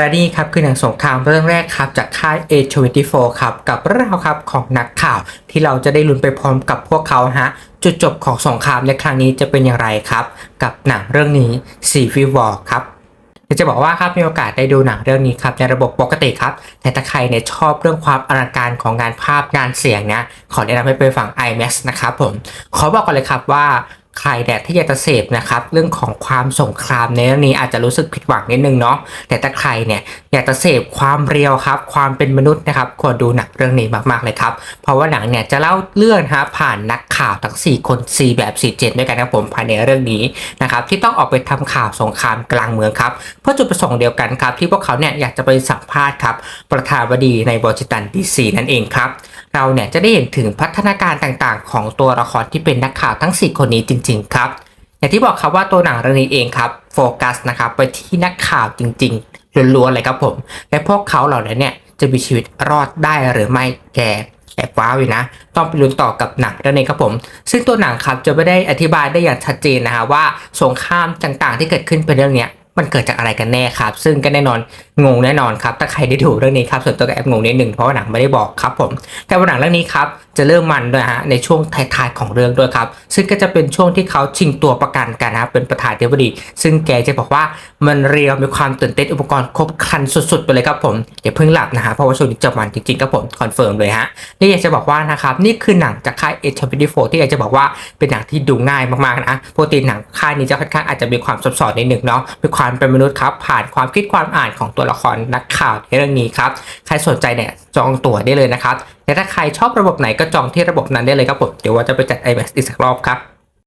และนี่ครับคือหนังสงครามเรื่องแรกครับจากค่าย A24 ครับกับเรื่องราวครับของนักข่าว ที่เราจะได้ลุ้นไปพร้อมกับพวกเขาฮะจุดจบของสงครามในครั้งนี้จะเป็นอย่างไรครับ กับหนังเรื่องนี้ Civil War ครับจะบอกว่าครับมีโอกาสได้ดูหนังเรื่องนี้ครับในระบบปกติครับแต่ถ้าใครเนี่ยชอบเรื่องความอลังการของงานภาพงานเสียงเนี่ยขอแนะนำให้ไปฝั่ง IMAX นะครับผมขอบอกก่อนเลยครับว่า ใครแดดที่อยากจะเสพนะครับเรื่องของความสงครามในเรื่องนี้อาจจะรู้สึกผิดหวังนิดนึงเนาะแต่ถ้าใครเนี่ยอยากจะเสพความเรียวครับ ความเป็นมนุษย์นะครับควรดูหนังเรื่องนี้มากๆเลยครับ เพราะว่าหนังเนี่ยจะเล่าเรื่องฮะผ่านนักข่าวทั้ง 4 คน 4 แบบ 4 เจนด้วยกันครับผมภายในเรื่องนี้นะครับที่ต้องออกไปทำข่าวสงครามกลางเมืองครับเพื่อจุดประสงค์เดียวกันครับที่พวกเขาเนี่ยอยากจะไปสัมภาษณ์ครับประธานาธิบดีในวอชิงตันดีซีนั่นเองครับ เราเนี่ยจะได้เห็นถึงพัฒนาการต่างๆ ของตัวละครที่เป็นนักข่าวทั้ง 4 คนนี้จริง ๆ ครับอย่างที่บอกครับว่าตัวหนังเรื่องนี้เองครับโฟกัสนะครับไปที่นักข่าวจริงๆล้วนๆเลยครับผม และพวกเขาเหล่านั้นเนี่ยจะมีชีวิตรอดได้หรือไม่แกแอบว้าวอยู่นะ ต้องไปลุ้นต่อกับหนังเรื่องนี้ครับผม ซึ่งตัวหนังครับจะไม่ได้อธิบายได้อย่างชัดเจนนะฮะว่าสงครามต่างๆ ที่เกิดขึ้นเป็นเรื่องเนี้ย มันเกิดจากอะไรกันแน่ครับ ซึ่งก็แน่นอนงงแน่นอนครับ ถ้าใครได้ดูเรื่องนี้ครับส่วนตัวก็แอบงงนิดหนึ่งเพราะว่าหนังไม่ได้บอกครับผมแต่ว่าหนังเรื่องนี้ครับจะเริ่มมันด้วยฮะในช่วงท้ายๆของเรื่องด้วยครับ ซึ่งก็จะเป็นช่วงที่เขาชิงตัวประกันกันนะครับเป็นประธานาธิบดีซึ่งแกจะบอกว่ามันเรียวมีความตื่นเต้นอุปกรณ์ครบครันสุดๆไปเลยครับผมอย่าเพิ่งหลับนะฮะเพราะว่าช่วงนี้จะมันจริงๆครับผมคอนเฟิร์มเลยฮะนี่อยากจะบอกว่านะครับนี่คือหนังจากค่าย A24 ที่อยากจะบอกว่าเป็นหนังที่ดูง่ายมากๆนะปกติหนังค่ายนี้จะค่อนข้างอาจจะมีความซับซ้อนนิดหนึ่งเนาะมีความเป็นมนุษย์ครับ ผ่านความคิดความอ่านของตัวละครนักข่าวในเรื่องนี้ครับ ใครสนใจเนี่ยจองตั๋วได้เลยนะครับและถ้าใครชอบระบบไหนก็จองที่ระบบนั้นได้เลยครับผมเดี๋ยวว่าจะไปจัด IMAX อีกสักรอบครับ